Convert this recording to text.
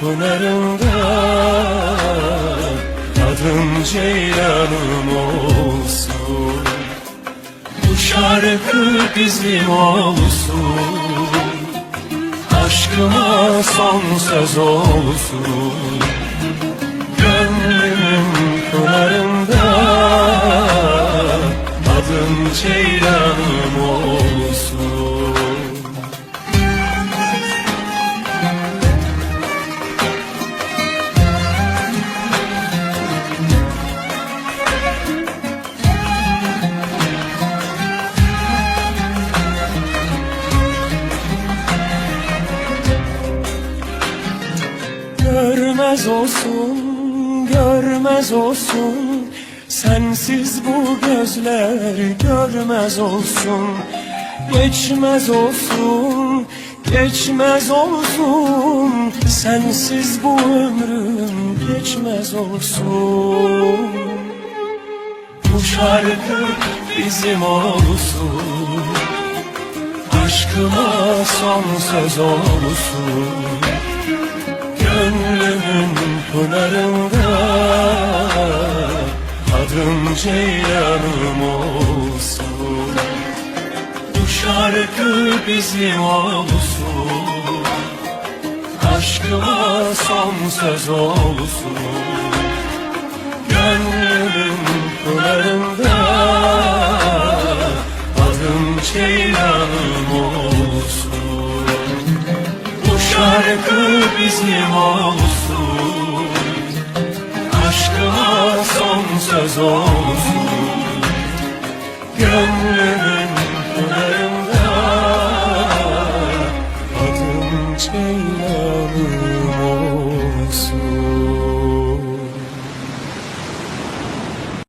pınarında Adım Ceylanım olsun. Bu şarkı bizim olsun. Aşkıma son söz olsun. Gönlümün pınarında Adım Ceylanım olsun Görmez olsun, görmez olsun. Sensiz bu gözler görmez olsun. Geçmez olsun, geçmez olsun. Sensiz bu ömrüm geçmez olsun. Bu şarkı bizim olsun. Aşkıma son söz olsun Gönlümün pınarında Adım Ceylanım olsun. Bu şarkı bizim olsun. Aşkıma son söz olsun. Gönlümün şarkı bizim olsun. Aşkıma son söz olsun. Gönlümün pınarında Adım Ceylanım olsun